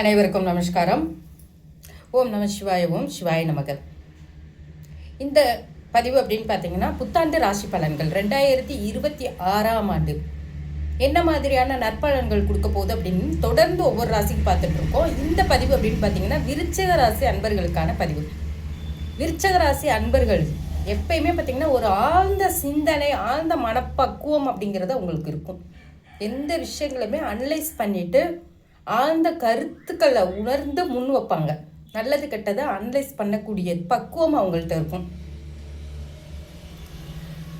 அனைவருக்கும் நமஸ்காரம். ஓம் நம சிவாய ஓம் சிவாய நமகர் இந்த பதிவு அப்படின்னு பார்த்தீங்கன்னா புத்தாண்டு ராசி பலன்கள். ரெண்டாயிரத்தி இருபத்தி ஆறாம் ஆண்டு. என்ன மாதிரியான நற்பலன்கள் கொடுக்க போகுது அப்படின்னு தொடர்ந்து ஒவ்வொரு ராசிக்கு பார்த்துட்டு இருக்கோம். இந்த பதிவு அப்படின்னு பார்த்தீங்கன்னா விருச்சக ராசி அன்பர்களுக்கான பதிவு. விருச்சக ராசி அன்பர்கள் எப்பயுமே பார்த்தீங்கன்னா ஒரு ஆழ்ந்த சிந்தனை ஆழ்ந்த மனப்பக்குவம் அப்படிங்கிறது உங்களுக்கு இருக்கும். எந்த விஷயங்களுமே அனலைஸ் பண்ணிவிட்டு ஆழ்ந்த கருத்துக்களை உணர்ந்து முன் வைப்பாங்க. நல்லது கெட்டதை அனலைஸ் பண்ணக்கூடிய பக்குவம் அவங்கள்ட்ட இருக்கும்.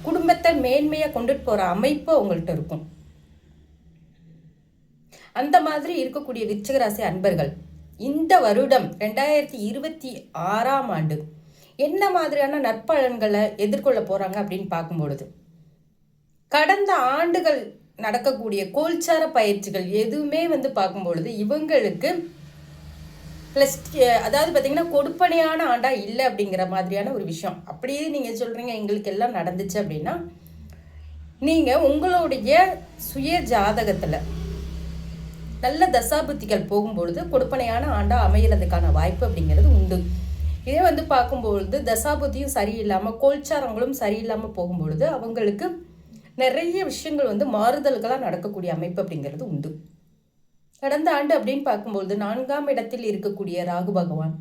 குடும்பத்தை மேன்மையாக கொண்டுட்டு போகிற அமைப்பு அவங்கள்ட்ட இருக்கும். அந்த மாதிரி இருக்கக்கூடிய விச்சகராசி அன்பர்கள் இந்த வருடம் ரெண்டாயிரத்தி இருபத்தி ஆறாம் ஆண்டு என்ன மாதிரியான நற்பலன்களை எதிர்கொள்ள போகிறாங்க அப்படின்னு பார்க்கும் பொழுது கடந்த ஆண்டுகள் நடக்கக்கூடிய கோல்சார பயிற்சிகள் எதுவுமே வந்து பார்க்கும் பொழுது இவங்களுக்கு ப்ளஸ் அதாவது பார்த்தீங்கன்னா கொடுப்பனையான ஆண்டா இல்லை அப்படிங்கிற மாதிரியான ஒரு விஷயம். அப்படியே நீங்கள் சொல்கிறீங்க எங்களுக்கு எல்லாம் நடந்துச்சு அப்படின்னா நீங்கள் உங்களுடைய சுய ஜாதகத்தில் நல்ல தசாபுத்திகள் போகும்பொழுது கொடுப்பனையான ஆண்டா அமையிறதுக்கான வாய்ப்பு அப்படிங்கிறது உண்டு. இதே வந்து பார்க்கும்பொழுது தசாபுத்தியும் சரியில்லாமல் கோல்சாரங்களும் சரியில்லாமல் போகும்பொழுது அவங்களுக்கு நிறைய விஷயங்கள் வந்து மாறுதல்களாக நடக்கக்கூடிய அமைப்பு அப்படிங்கிறது உண்டு. கடந்த ஆண்டு அப்படின்னு பார்க்கும்பொழுது நான்காம் இடத்தில் இருக்கக்கூடிய ராகு பகவான்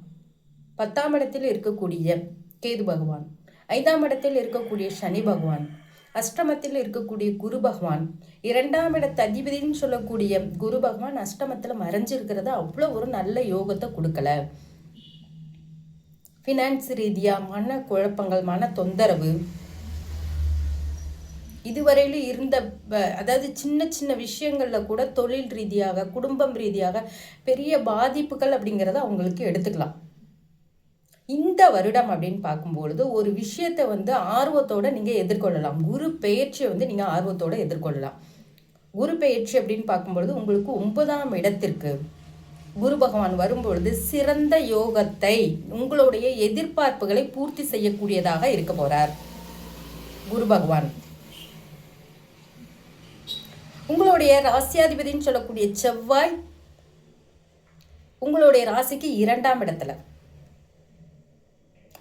பத்தாம் இடத்தில் இருக்கக்கூடிய கேது பகவான் ஐந்தாம் இடத்தில் இருக்கக்கூடிய சனி பகவான் அஷ்டமத்தில் இருக்கக்கூடிய குரு பகவான் இரண்டாம் இடத்து அதிபதினு சொல்லக்கூடிய குரு பகவான் அஷ்டமத்தில் மறைஞ்சிருக்கிறது அவ்வளோ ஒரு நல்ல யோகத்தை கொடுக்கல. ஃபினான்ஸ் ரீதியாக மன குழப்பங்கள் மன தொந்தரவு இதுவரையிலும் இருந்த அதாவது சின்ன சின்ன விஷயங்களில் கூட தொழில் ரீதியாக குடும்பம் ரீதியாக பெரிய பாதிப்புகள் அப்படிங்கிறத அவங்களுக்கு எடுத்துக்கலாம். இந்த வருடம் அப்படின்னு பார்க்கும்பொழுது ஒரு விஷயத்தை வந்து ஆர்வத்தோட நீங்கள் எதிர்கொள்ளலாம். குரு பெயர்ச்சியை வந்து நீங்கள் ஆர்வத்தோட எதிர்கொள்ளலாம். குரு பெயர்ச்சி அப்படின்னு பார்க்கும்பொழுது உங்களுக்கு ஒன்பதாம் இடத்திற்கு குரு பகவான் வரும்பொழுது சிறந்த யோகத்தை உங்களுடைய எதிர்பார்ப்புகளை பூர்த்தி செய்யக்கூடியதாக இருக்க போகிறார் குரு பகவான். உங்களுடைய ராசியாதிபதினு சொல்லக்கூடிய செவ்வாய் உங்களுடைய ராசிக்கு இரண்டாம் இடத்துல.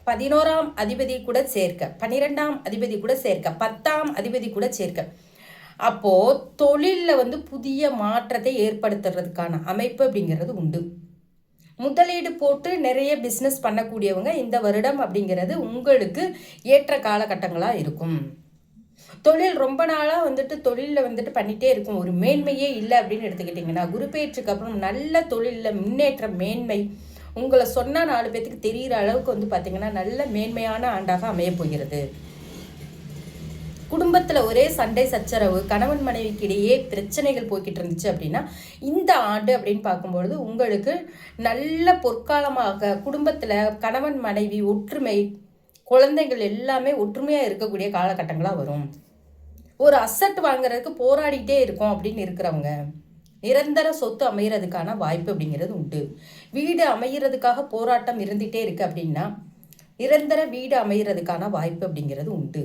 பதினோராம் அதிபதி கூட சேர்க்க பன்னிரெண்டாம் அதிபதி கூட சேர்க்க பத்தாம் அதிபதி கூட சேர்க்க. அப்போ தொழிலில் வந்து புதிய மாற்றத்தை ஏற்படுத்துறதுக்கான அமைப்பு அப்படிங்கிறது உண்டு. முதலீடு போட்டு நிறைய பிஸ்னஸ் பண்ணக்கூடியவங்க இந்த வருடம் அப்படிங்கிறது உங்களுக்கு ஏற்ற காலகட்டங்களாக இருக்கும். தொழில் ரொம்ப நாளாக வந்துட்டு தொழிலில் வந்துட்டு பண்ணிகிட்டே இருக்கும். ஒரு மேன்மையே இல்லை அப்படின்னு எடுத்துக்கிட்டிங்கன்னா குரு அப்புறம் நல்ல தொழிலில் முன்னேற்ற மேன்மை. உங்களை சொன்னால் நாலு பேர்த்துக்கு தெரிகிற அளவுக்கு வந்து பார்த்திங்கன்னா நல்ல மேன்மையான ஆண்டாக அமைய போகிறது. குடும்பத்தில் ஒரே சண்டை சச்சரவு கணவன் மனைவிக்கு இடையே பிரச்சனைகள் போய்கிட்டு இருந்துச்சு அப்படின்னா இந்த ஆண்டு அப்படின்னு பார்க்கும்பொழுது உங்களுக்கு நல்ல பொற்காலமாக குடும்பத்தில் கணவன் மனைவி ஒற்றுமை குழந்தைகள் எல்லாமே ஒற்றுமையாக இருக்கக்கூடிய காலகட்டங்களாக வரும். ஒரு அசட் வாங்குறதுக்கு போராடிட்டே இருக்கோம் அப்படின்னு இருக்கிறவங்க நிரந்தர சொத்து அமைகிறதுக்கான வாய்ப்பு அப்படிங்கிறது உண்டு. வீடு அமைகிறதுக்காக போராட்டம் இருந்துகிட்டே இருக்குது அப்படின்னா நிரந்தர வீடு அமைகிறதுக்கான வாய்ப்பு அப்படிங்கிறது உண்டு.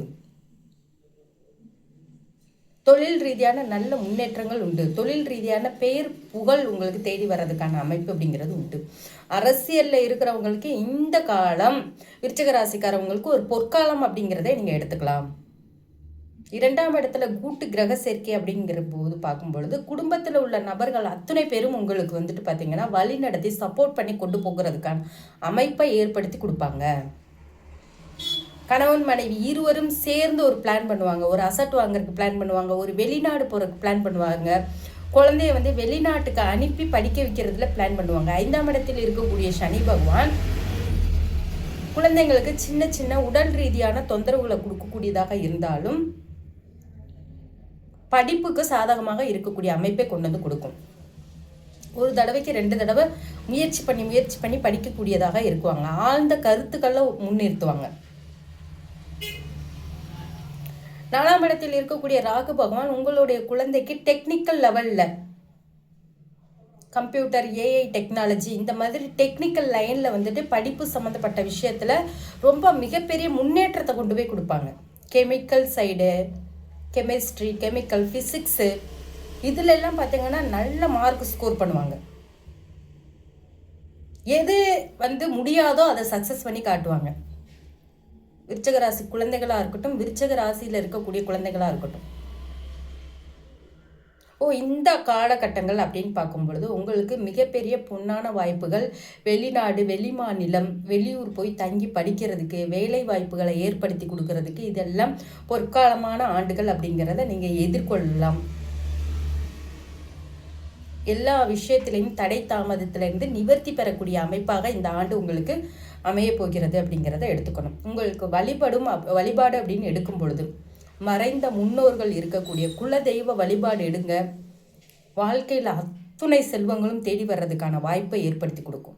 தொழில் ரீதியான நல்ல முன்னேற்றங்கள் உண்டு. தொழில் ரீதியான பெயர் புகழ் உங்களுக்கு தேடி வர்றதுக்கான அமைப்பு அப்படிங்கிறது உண்டு. அரசியலில் இருக்கிறவங்களுக்கு இந்த காலம் விருச்சக ராசிக்காரவங்களுக்கு ஒரு பொற்காலம் அப்படிங்கிறத நீங்கள் எடுத்துக்கலாம். இரண்டாம் இடத்துல கூட்டு கிரக சேர்க்கை அப்படிங்கிற போது பார்க்கும் பொழுது குடும்பத்தில் உள்ள நபர்கள் அத்தனை பேரும் உங்களுக்கு வந்துட்டு பார்த்தீங்கன்னா வழி நடத்தி சப்போர்ட் பண்ணி கொண்டு போகிறதுக்கான அமைப்பை ஏற்படுத்தி கொடுப்பாங்க. கணவன் மனைவி இருவரும் சேர்ந்து ஒரு பிளான் பண்ணுவாங்க. ஒரு அசட் வாங்குறதுக்கு பிளான் பண்ணுவாங்க. ஒரு வெளிநாடு போகிறதுக்கு பிளான் பண்ணுவாங்க. குழந்தைய வந்து வெளிநாட்டுக்கு அனுப்பி படிக்க வைக்கிறதுல பிளான் பண்ணுவாங்க. ஐந்தாம் இடத்தில் இருக்கக்கூடிய சனி பகவான் குழந்தைங்களுக்கு சின்ன சின்ன உடல் ரீதியான தொந்தரவுகளை கொடுக்கக்கூடியதாக இருந்தாலும் படிப்புக்கு சாதகமாக இருக்கக்கூடிய அமைப்பை கொண்டு வந்து கொடுக்கும். ஒரு தடவைக்கு ரெண்டு தடவை முயற்சி பண்ணி முயற்சி பண்ணி படிக்கக்கூடியதாக இருக்குவாங்க. ஆழ்ந்த கருத்துக்களை முன்னிறுத்துவாங்க. நாலாம் இடத்தில் இருக்கக்கூடிய ராகு பகவான் உங்களுடைய குழந்தைக்கு டெக்னிக்கல் லெவலில் கம்ப்யூட்டர் ஏஐ டெக்னாலஜி இந்த மாதிரி டெக்னிக்கல் லைனில் வந்துட்டு படிப்பு சம்மந்தப்பட்ட விஷயத்தில் ரொம்ப மிகப்பெரிய முன்னேற்றத்தை கொண்டு போய் கொடுப்பாங்க. Chemical side chemistry chemical physics இதுலெல்லாம் பார்த்தீங்கன்னா நல்ல மார்க் ஸ்கோர் பண்ணுவாங்க. எது வந்து முடியாதோ அதை சக்ஸஸ் பண்ணி காட்டுவாங்க. விருச்சக ராசி குழந்தைகளாக இருக்கட்டும் விருச்சக ராசியில் இருக்கக்கூடிய குழந்தைகளாக இருக்கட்டும். ஓ இந்த காலகட்டங்கள் அப்படின்னு பார்க்கும் பொழுது உங்களுக்கு மிகப்பெரிய பொன்னான வாய்ப்புகள். வெளிநாடு வெளி மாநிலம் வெளியூர் போய் தங்கி படிக்கிறதுக்கு வேலை வாய்ப்புகளை ஏற்படுத்தி கொடுக்கறதுக்கு இதெல்லாம் பொற்காலமான ஆண்டுகள் அப்படிங்கிறத நீங்கள் எதிர்கொள்ளலாம். எல்லா விஷயத்திலையும் தடை தாமதத்திலிருந்து நிவர்த்தி பெறக்கூடிய அமைப்பாக இந்த ஆண்டு உங்களுக்கு அமைய போகிறது அப்படிங்கிறத எடுத்துக்கணும். உங்களுக்கு வழிபடும் வழிபாடு அப்படின்னு எடுக்கும் பொழுது மறைந்த முன்னோர்கள் இருக்கக்கூடிய குலதெய்வ வழிபாடு எடுங்க. வாழ்க்கையில் அத்துணை செல்வங்களும் தேடி வர்றதுக்கான வாய்ப்பை ஏற்படுத்தி கொடுக்கும்.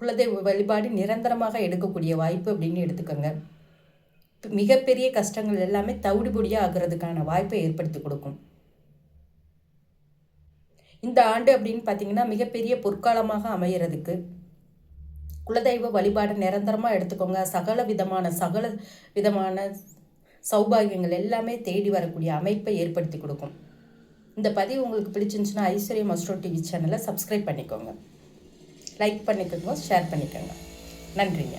குலதெய்வ வழிபாடு நிரந்தரமாக எடுக்கக்கூடிய வாய்ப்பு அப்படின்னு எடுத்துக்கோங்க. மிகப்பெரிய கஷ்டங்கள் எல்லாமே தவிடுபொடியாக ஆகிறதுக்கான வாய்ப்பை ஏற்படுத்தி கொடுக்கும். இந்த ஆண்டு அப்படின்னு பார்த்தீங்கன்னா மிகப்பெரிய பொற்காலமாக அமைகிறதுக்கு குலதெய்வ வழிபாடு நிரந்தரமாக எடுத்துக்கோங்க. சகல விதமான சகல விதமான சௌபாகியங்கள் எல்லாமே தேடி வரக்கூடிய அமைப்பை ஏற்படுத்தி கொடுக்கும். இந்த பதிவு உங்களுக்கு பிடிச்சிருந்துச்சுன்னா ஐஸ்வர்யம் மஸ்ட்ரோ டிவி சேனலை சப்ஸ்கிரைப் பண்ணிக்கோங்க. லைக் பண்ணிக்கோங்க ஷேர் பண்ணிக்கோங்க. நன்றிங்க.